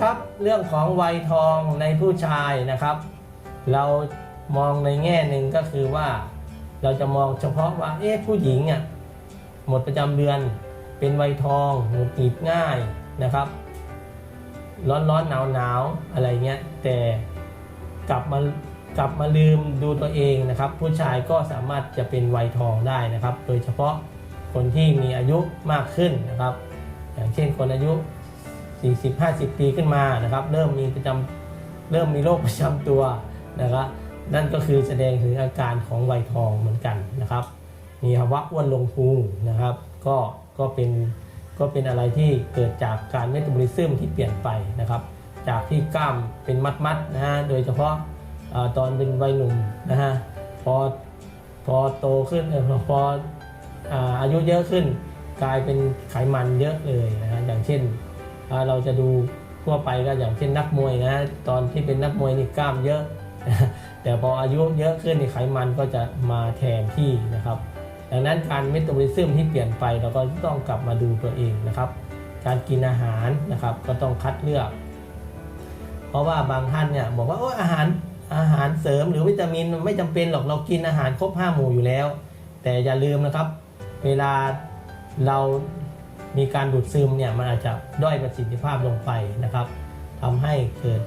ครับเรื่องของวัยทองในผู้ชายนะครับ เรามองในแง่หนึ่งก็คือว่า เราจะมองเฉพาะว่าเอ๊ะผู้หญิงอะหมดประจำเดือนเป็นวัยทองหงุดหงิดง่ายนะครับ ร้อนร้อนหนาวหนาวอะไรเงี้ยแต่กลับมากลับมาลืมดูตัวเองนะครับ ผู้ชายก็สามารถจะเป็นวัยทองได้นะครับ โดยเฉพาะคนที่มีอายุมากขึ้นนะครับ อย่างเช่นคนอายุ 40-50 ปีขึ้นมานะครับ เริ่มมีประจำเริ่มมีโรคประจำตัวนะครับ นั่นก็คือแสดงถึงอาการของวัยทองเหมือนกันนะครับ มีภาวะอ้วนลงพุงนะครับ ก็ก็เป็นก็เป็นอะไรที่เกิดจากการเมตาบอลิซึมที่เปลี่ยนไปนะครับ จากที่กล้ามเป็นมัดๆนะฮะโดยเฉพาะตอนเป็นวัยหนุ่มนะฮะพอพอโตขึ้นพอพออาอายุเยอะขึ้น กลายเป็นไขมันเยอะเลยนะฮะอย่างเช่น เราจะดูทั่วไปก็อย่างเช่นนักมวยนะตอนที่เป็นนักมวยนี่กล้ามเยอะ แต่พออายุเยอะขึ้นนี่ไขมันก็จะมาแทนที่นะครับ ดังนั้นการเมตาบอลิซึมที่เปลี่ยนไปเราก็ต้องกลับมาดูตัวเองนะครับ การกินอาหารนะครับก็ต้องคัดเลือก เพราะว่าบางท่านเนี่ยบอกว่าโอ้อาหารอาหารเสริมหรือวิตามินไม่จำเป็นหรอกเรากินอาหารครบห้าหมู่อยู่แล้ว แต่อย่าลืมนะครับ เวลาเรา มีการดูดซึมเนี่ยมันอาจจะด้อยประสิทธิภาพลงไปนะครับทำให้เกิด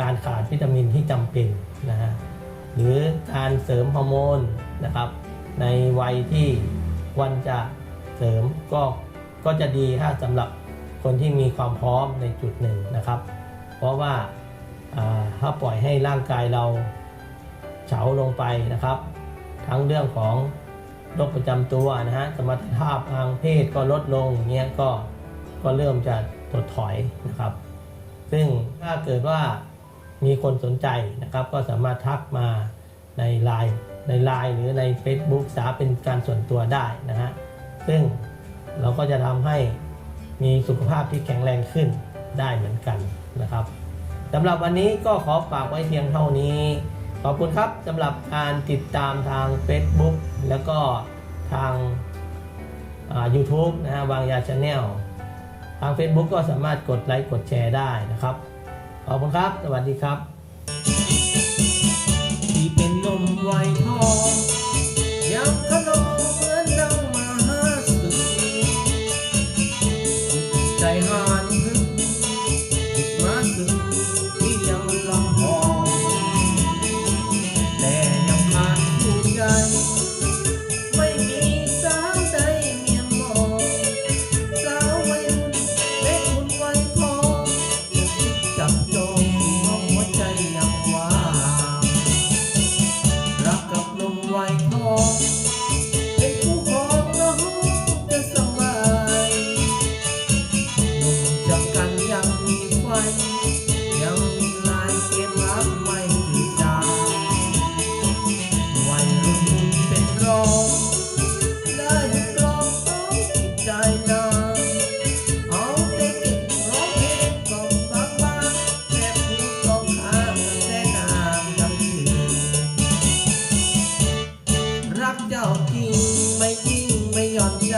การขาดวิตามินที่จำเป็นนะฮะหรือการเสริมฮอร์โมนนะครับในวัยที่ควรจะเสริมก็ก็จะดีถ้าสำหรับคนที่มีความพร้อมในจุดหนึ่งนะครับ เพราะว่าอ่าถ้าปล่อยให้ร่างกายเราเฉาลงไปนะครับ ทั้งเรื่องของ โรคประจำตัวนะฮะสมรรถภาพทางเพศก็ลดลงเงี้ยก็ก็เริ่มจะถดถอยนะครับ ซึ่งถ้าเกิดว่ามีคนสนใจนะครับ ก็สามารถทักมาในไลน์ในไลน์หรือใน Facebook สาเป็นการส่วนตัวได้นะฮะซึ่งเราก็จะทำให้มีสุขภาพที่แข็งแรงขึ้นได้เหมือนกันนะครับสำหรับวันนี้ก็ขอฝากไว้เพียงเท่านี้ ขอบคุณครับสำหรับการติดตามทาง Facebook แล้วก็ทางอ่า YouTube นะฮะวางยาชาแนลทาง Facebook ก็สามารถกดไลค์กดแชร์ได้นะครับ ขอบคุณครับ สวัสดีครับ ที่เป็นนมไว ไม่ยิ่งไม่ย่อนใจ